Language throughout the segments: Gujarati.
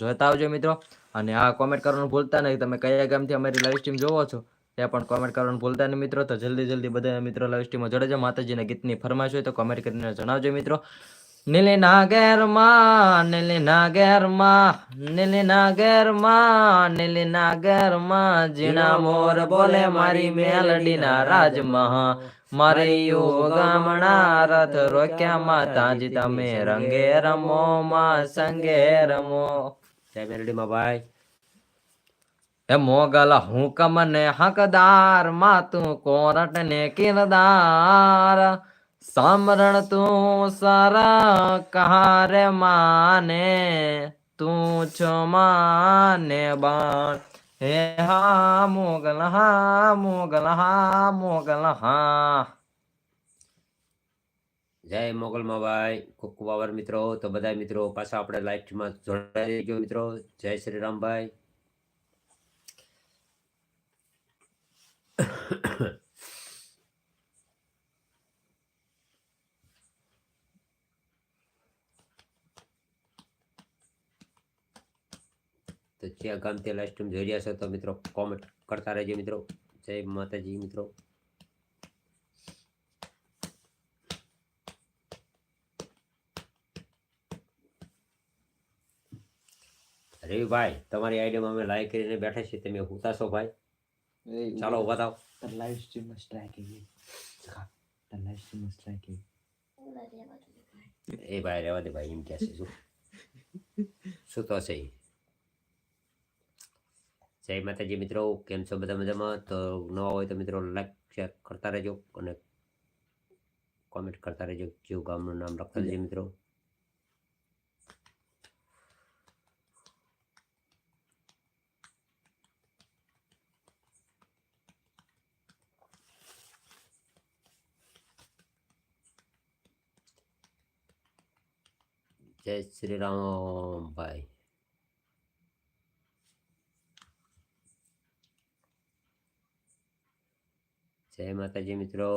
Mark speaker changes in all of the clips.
Speaker 1: જોતા આવજો મિત્રો. અને આ કોમેન્ટ કરવાનું ભૂલતા નહીં. તમે કયા ગામથી અમારી લાઈવ સ્ટ્રીમ જોવો છો, ત્યાં પણ કોમેન્ટ કરવાનું ભૂલતા નહીં મિત્રો. તો જલ્દી જલ્દી બધા મિત્રો લાઈવ સ્ટ્રીમમાં જોડાજો માતાજીના ગીતની ફરમાશ હોય તો કોમેન્ટ કરીને જણાવજો મિત્રો. નીલી નાગેરમાં નીલી નાગેરમાં નીલી નાગેરમાં નીલી નાગેરમાં જીણા મોર બોલે મારી મેલડીના રાજમાં. મારે ગામણા રથ રોક્યા માતાજી, તમે રંગે રમો માં સંગે રમો.
Speaker 2: જય મેલડીમાં ભાઈ.
Speaker 1: એ મોગલ હુકમ ને હકદારમાં તું કોરટ ને કિરદાર. સામરણ તું સર કહાર માને, તું છો માને બાણ. હે હા મોગલ હા મોગલ હા મોગલ, હા.
Speaker 2: જય મોગલમાં ભાઈ ખૂબ ખૂબ આભાર મિત્રો. તો બધા મિત્રો, પાછા આપણે લાઈફમાં જોડાઈ ગયો મિત્રો. જય શ્રી રામભાઈ તો જ્યાં ગામ ત્યાં લાઈફ જોઈ રહ્યા છો તો મિત્રો કોમેન્ટ કરતા રહેજો મિત્રો. જય માતાજી મિત્રો. રવિભાઈ તમારી આઈડિયામાં અમે લાઈક કરીને બેઠા છીએ તમે હુતાશો ભાઈ. ચાલો
Speaker 1: લાઈવ સ્ટ્રીમમાં સ્ટ્રાઇક આવી તાર લાઈવ સ્ટ્રીમમાં સ્ટ્રાઇક આવી
Speaker 2: એ ભાઈ રહેવા દે ભાઈ એમ કે છે શું શું તો છે? જય માતાજી મિત્રો કેમ છો બધા મજામાં? તો નવા હોય તો મિત્રો લાઈક શેર કરતા રહેજો અને કોમેન્ટ કરતા રહેજો. જેવું ગામનું નામ લખતા રહેજો મિત્રો. જય શ્રી રામ ભાઈ જય માતાજી મિત્રો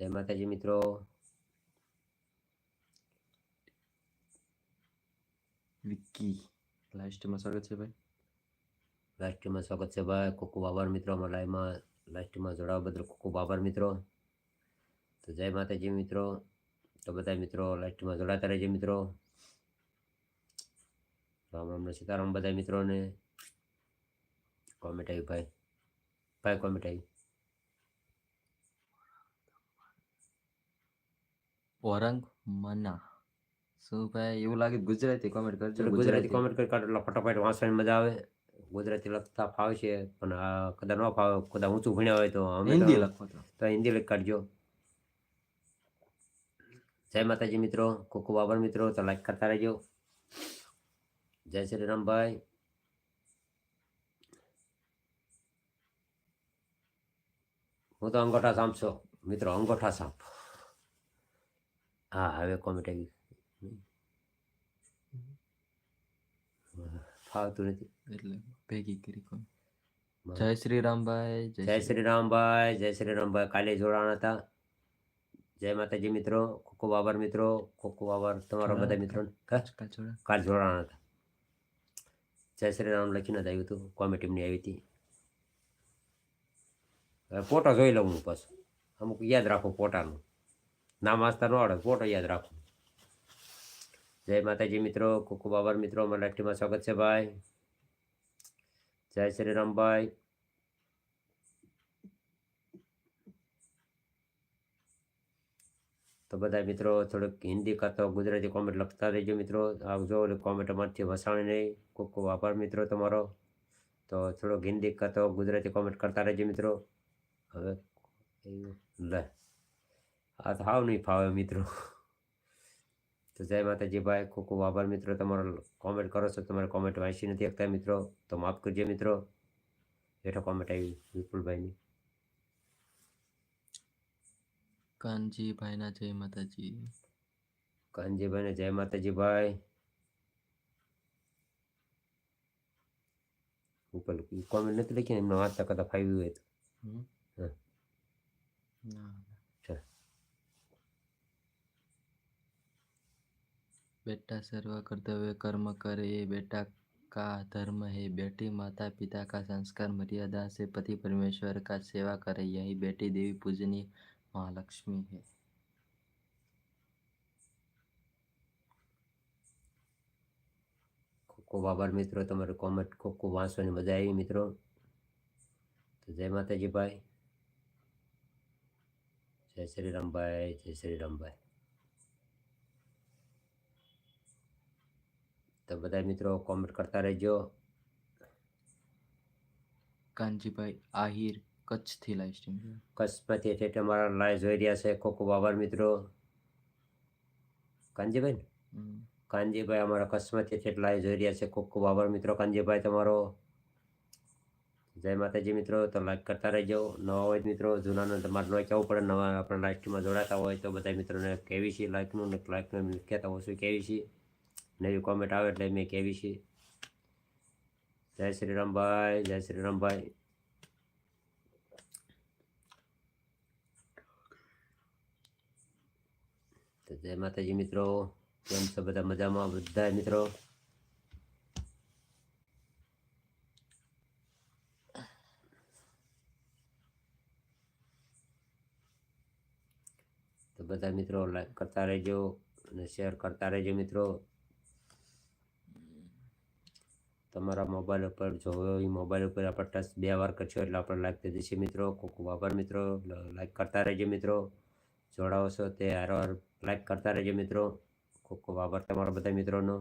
Speaker 2: જય માતાજી મિત્રો
Speaker 1: વિકી લાસ્ટમાં સ્વાગત છે ભાઈ
Speaker 2: લાસ્ટમાં સ્વાગત છે ભાઈ ખૂબ આભાર મિત્રો અમારા લાઈવમાં લાસ્ટમાં જોડાવા બદલ ખૂબ ખૂબ આભાર મિત્રો. તો જય માતાજી મિત્રો. તો બધા મિત્રો લાસ્ટમાં જોડાતા રહેજો મિત્રો. રામ રામ સીતારામ બધા મિત્રોને. કોમેન્ટ આવી ભાઈ. ભાઈ કોમેન્ટ આવી.
Speaker 1: ઓરંગ મના. શું ભાઈ એવું લાગે ગુજરાતી કોમેન્ટ કરજો
Speaker 2: ગુજરાતી કોમેન્ટ કરી કાઢો એટલે ફટાફટ વાંચવાની મજા આવે. ગુજરાતી લખતા ફાવશે પણ આ કદાચ ન ફાવે કદાચ ઊંચું ભણ્યા હોય તો અમે
Speaker 1: હિન્દી લખો તો.
Speaker 2: હિન્દી લખી કાઢજો. જય માતાજી મિત્રો ખૂબ બાબર મિત્રો તો લાઈક કરતા રહેજો. જય શ્રી રામભાઈ હું તો અંગોઠા છો. મિત્રો અંગોઠા સાંપ. હા હવે કોમેન્ટ આવી ફાવતું નથી.
Speaker 1: એટલે. ભેગી કરી કોણ જય શ્રી રામભાઈ
Speaker 2: જય શ્રી રામભાઈ જય શ્રી રામભાઈ કાલે જોડાણ હતા જય માતાજી મિત્રો ખૂબ આભાર મિત્રો ખૂબ આભાર તમારા બધા મિત્રો કાલ જોડાણ હતા જય શ્રી રામ લખીને જ આવ્યું હતું કોમી ટીમની આવી હતી હવે ફોટો જોઈ લઉં હું પાછું અમુક યાદ રાખો ફોટાનું નામ વાંચતા ન આવડે ફોટો યાદ રાખો. જય માતાજી મિત્રો ખૂબ ખૂબ આભાર મિત્રો અમારા લાઈફમાં સ્વાગત છે ભાઈ. જય શ્રી રામભાઈ તો બધા મિત્રો, થોડુંક હિન્દી કાં ગુજરાતી કોમેન્ટ લખતા રહેજો મિત્રો. આવજો એટલે કોમેન્ટ અમારથી વસાણે નહીં. ખૂબ ખૂબ આભાર મિત્રો તમારો. તો થોડોક હિન્દી કાં ગુજરાતી કોમેન્ટ કરતા રહેજો મિત્રો. હવે લે. આ તો હાવ નહીં ફાવે મિત્રો. તો જય માતાજી ભાઈ ખૂબ ખૂબ આભાર મિત્રો. તમારો કોમેન્ટ કરો છો તમારે કોમેન્ટ વાંચી નથી શકતા મિત્રો તો માફ કરજો મિત્રો. હેઠો કોમેન્ટ આવી વિપુલભાઈની.
Speaker 1: કાનજીભાઈના જય માતાજી.
Speaker 2: કાનજીભાઈને જય માતાજી ભાઈ. ઉપર કોમેન્ટ નથી લખીને એમને વાંચતા કરતા ફાવ્યું હોય તો? હા.
Speaker 1: बेटा सर्व कर्तव्य कर्म करे ये बेटा का धर्म है बेटी माता पिता का संस्कार मर्यादा से पति परमेश्वर का सेवा करे यही बेटी देवी पूजनीय महालक्ष्मी है
Speaker 2: ખૂબ ખૂબ આભાર મિત્રો તમારો કોમેન્ટ ખૂબ ખૂબ વાંચવાની મજા આવી મિત્રો તો જય માતાજી ભાઈ જય શ્રી રામભાઈ જય શ્રી રામભાઈ તો બધા મિત્રો કોમેન્ટ કરતા રહેજો.
Speaker 1: કાનજીભાઈ આહિર કચ્છથી લાઈવ સ્ટ્રીમ.
Speaker 2: કચ્છમાંથી એટલે અમારા લાઈવ જોઈ રહ્યા છે ખૂબ ખૂબ આભાર મિત્રો. કાનજીભાઈ કાનજીભાઈ અમારા કચ્છમાંથી એટલે લાઈવ જોઈ રહ્યા છે ખૂબ ખૂબ આભાર મિત્રો. કાનજીભાઈ તમારો જય માતાજી મિત્રો. તો લાઈક કરતા રહેજો. નવા હોય મિત્રો જૂનાને તમારે લાઈક આવવું પડે? નવા આપણા લાઈવ સ્ટ્રીમમાં જોડાતા હોય તો બધા મિત્રોને કહેવી છે. લાઈકનું ને લાઈકનું કહેતા હોય શું કહેવી છે? નવી કોમેન્ટ આવે એટલે મેં કહેવી છે. જય શ્રી રામભાઈ જય શ્રી રામભાઈ તો જય માતાજી મિત્રો, કેમ છો બધા મજામાં? બધા મિત્રો? તો બધા મિત્રો લાઈક કરતા રહેજો અને શેર કરતા રહેજો મિત્રો. તમારા મોબાઈલ ઉપર જો એ મોબાઈલ ઉપર આપણે ટચ બે વાર કરશો એટલે આપણે લાઈક થઈ જશે મિત્રો, ખૂબ આભાર, મિત્રો. લાઈક કરતા રહેજો, મિત્રો. જોડાવો છો તે હારવાર લાઈક કરતા રહેજો, મિત્રો. ખૂબ આભાર તમારા બધા મિત્રોનો.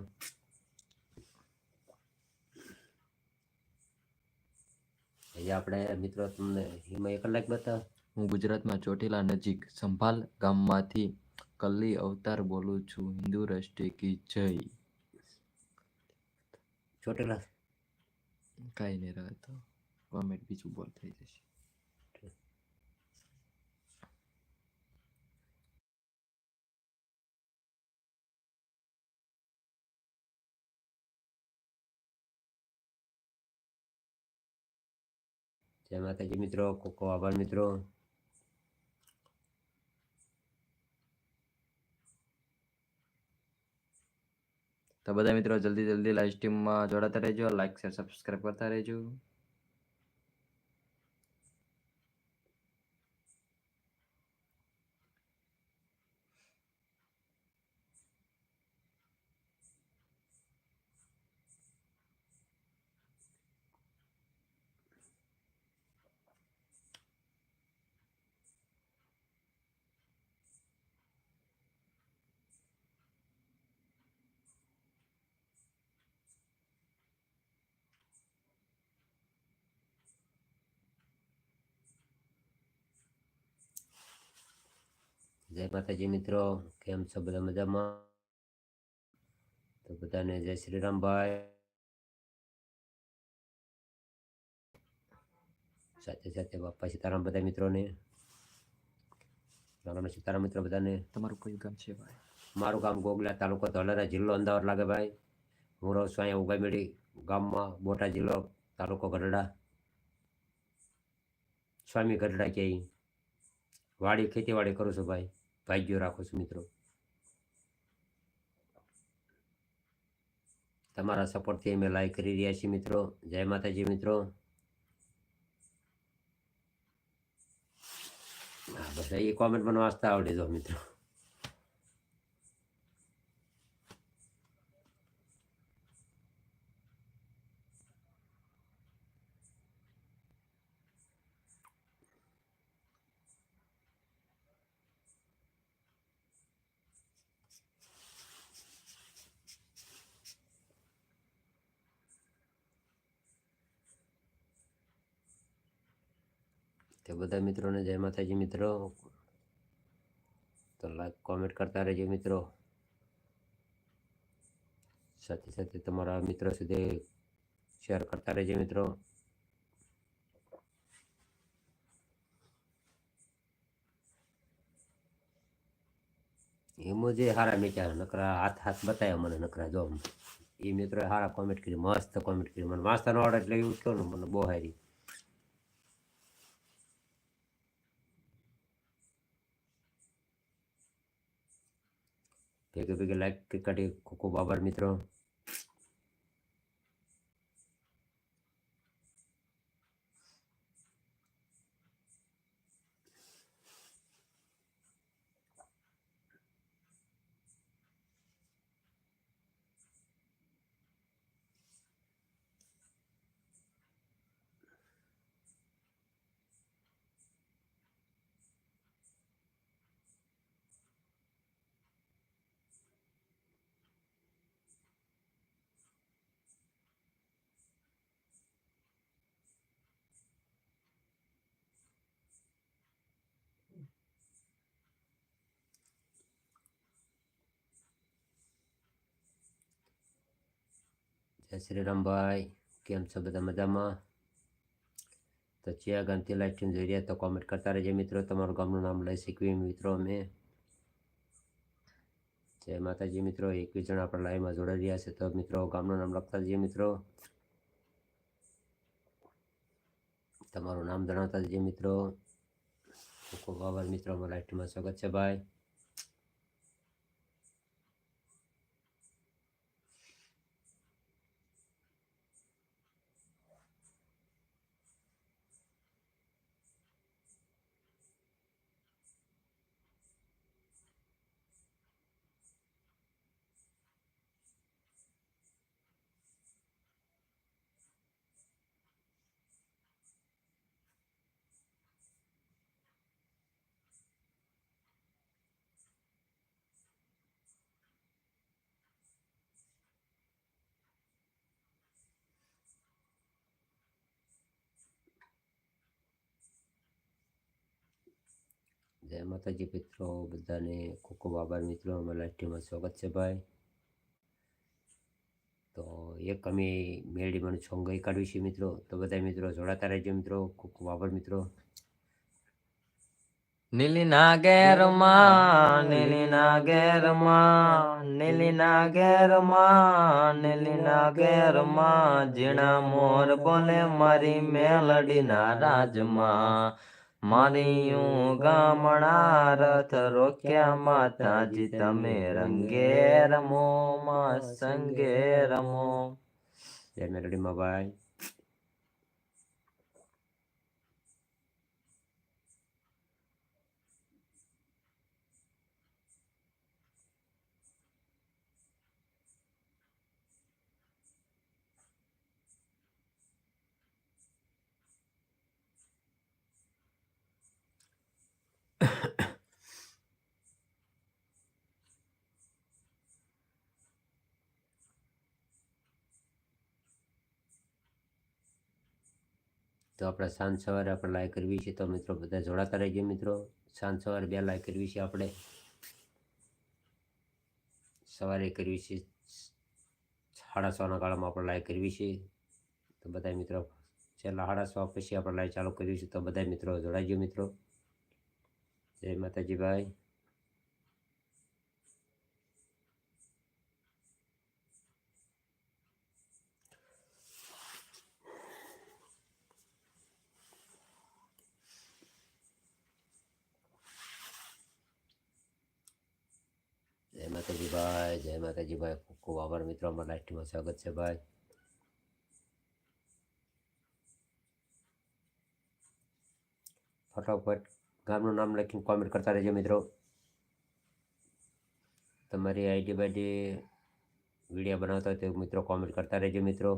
Speaker 2: અહીંયા આપણે, મિત્રો, તમને એમાં એક લાઈક બતા
Speaker 1: હું ગુજરાતમાં ચોટીલા નજીક સંભાલ ગામમાંથી કલ્લી અવતાર બોલું છું. હિન્દુ રાષ્ટ્રીય કી જય.
Speaker 2: ચોટેલા
Speaker 1: કાંઈ નહીં રહેતો કોમેન્ટ બીજું બોલ થઈ જશે.
Speaker 2: જય માતાજી મિત્રો કોકો આભાર મિત્રો.
Speaker 1: તો બધા મિત્રો જલ્દી જલ્દી લાઈવ સ્ટ્રીમમાં જોડાતા રહેજો લાઈક શેર સબસ્ક્રાઈબ કરતા રહેજો.
Speaker 2: જય માતાજી મિત્રો કેમ છો બધા મજામાં? તો બધાને જય શ્રી રામભાઈ સાથે સાથે બાપા સીતારામ બધા મિત્રોને નાના સીતારામ મિત્રો બધાને.
Speaker 1: તમારું કયું ગામ છે ભાઈ?
Speaker 2: મારું ગામ ગોગલા તાલુકો ધોલેરા જિલ્લો અમદાવાદ લાગે ભાઈ. હું રહું છું અહીંયા ઉગામેડી ગામમાં બોટા જિલ્લો તાલુકો ગઢડા. સ્વામી ગઢડા ક્યાંય. વાડી ખેતીવાડી કરું છું ભાઈ. ભાગ્યો રાખો છું મિત્રો તમારા સપોર્ટથી અમે લાઈક કરી રહ્યા છીએ મિત્રો જય માતાજી મિત્રો હા બસ એ કોમેન્ટ મને વાંચતા આવડે જો મિત્રો તો બધા મિત્રોને જય માતાજી મિત્રો. તો લાઈક કોમેન્ટ કરતા રહેજો મિત્રો. સાથે સાથે તમારા મિત્રો સુધી શેર કરતા રહેજો મિત્રો. એમાં જે હારા મીઠા નકરા હાથ હાથ બતાવ્યા મને નકરા જો. એ મિત્રો હારા કોમેન્ટ કરી મસ્ત કોમેન્ટ કરી મને વાંચતા ઓર્ડર એટલે એવું કહો ને, મને બહુ હારી. ભેગે ભેગે લાઈક કરી ખૂબ આભાર મિત્રો જય શ્રી રામભાઈ કેમ છો બધા મજામાં તો ચિયા ગામથી લાઈવ સ્ટ્રીમ જોઈ રહ્યા તો કોમેન્ટ કરતા રહેજો મિત્રો તમારું ગામનું નામ લઈ શીખવી મિત્રો અમે જય માતાજી મિત્રો એકવીસ જણા આપણા લાઈવમાં જોડાઈ રહ્યા છે તો મિત્રો ગામનું નામ લખતા જઈએ મિત્રો તમારું નામ જણાવતા જઈએ મિત્રો ખૂબ ખૂબ આભાર મિત્રો અમારા લાઈવ સ્વાગત છે ભાઈ જય માતાજી મિત્રો, બધાને ખૂબ ખૂબ આભાર મિત્રો. અમારા લાઈવ સ્વાગત છે ભાઈ. તો એક અમે મેલડી મને સોંગ ગઈ કાઢવી છે મિત્રો. તો બધા મિત્રો જોડાતા રહેજો મિત્રો. ખૂબ ખૂબ મિત્રો.
Speaker 1: નીલીના ઘેરમાં નીલીના ઘેરમાં નીલીના ઘેરમાં નીલીના ઘેરમાં જીણા મોર બોલે મારી મેલડીના રાજમાં. મારી ગામણા રથ રોક્યા માતાજી તમે રંગે રમો માં સંગે રમો.
Speaker 2: જય મેલડીમાં ભાઈ. તો આપણે સાંજ સવારે આપણે લાઈવ કરવી છે. તો મિત્રો બધા જોડાતા રહેજો મિત્રો. સાંજ સવારે બે લાઈવ કરવી છે આપણે. સવારે કરવી છે સાડા છના ગાળામાં આપણે લાઈવ કરવી છે. તો બધા મિત્રો છેલ્લા સાડા છ પછી આપણે લાઈવ ચાલુ કરવી છે તો બધા મિત્રો જોડાઈજો મિત્રો. જય માતાજી ભાઈ જય માતાજી ભાઈ જય માતાજી ભાઈ આભાર મિત્રો, અમારા લાઈવમાં સ્વાગત છે ભાઈ. ફટાફટ ગામનું નામ લખીને કોમેન્ટ કરતા રહેજો મિત્રો. તમારી આઈડી બાઈડી વીડિયો બનાવતા હોય તો મિત્રો કોમેન્ટ કરતા રહેજો મિત્રો.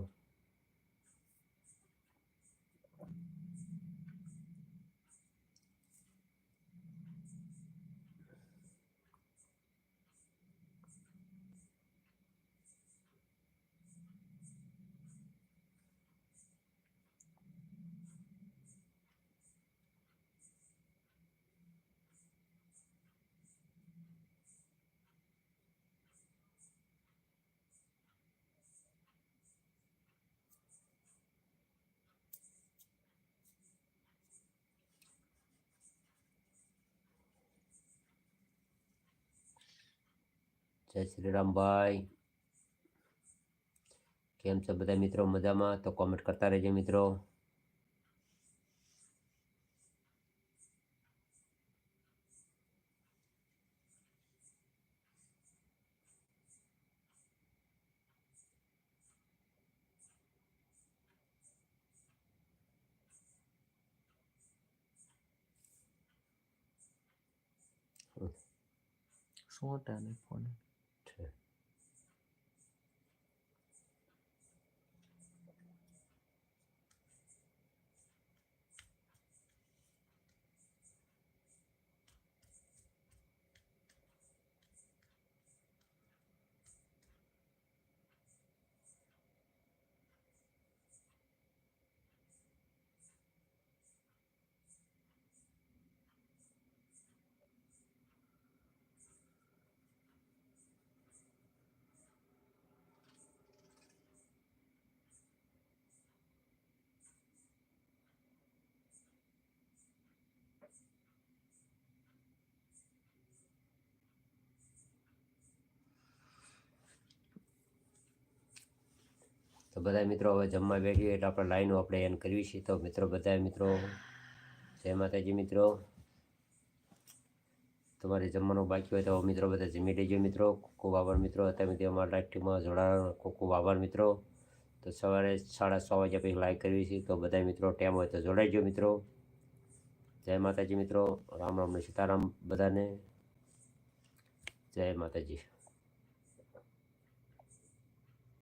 Speaker 2: Saya sudah rambai. Kem sebetulnya mitro mazama atau komer kertar aja
Speaker 1: mitro. Semua
Speaker 2: tanya. તો બધા મિત્રો હવે જમવા બેઠીએ એટલે આપણે લાઈનો આપણે એન કરવી છે. તો મિત્રો બધા મિત્રો, જય માતાજી મિત્રો. તમારે જમવાનું બાકી હોય તો મિત્રો બધા જમી લેજો મિત્રો. ખૂબ આભાર મિત્રો મિત્રો અમારા લાઈવ ટીમમાં જોડાણ ખૂબ ખૂબ આભાર મિત્રો, તો સવારે સાડા છ વાગ્યા પછી લાઈવ કરવી છે. તો બધા મિત્રો ટાઈમ હોય તો જોડાઈજો મિત્રો. જય માતાજી મિત્રો. રામ રામ સીતારામ બધાને. જય માતાજી.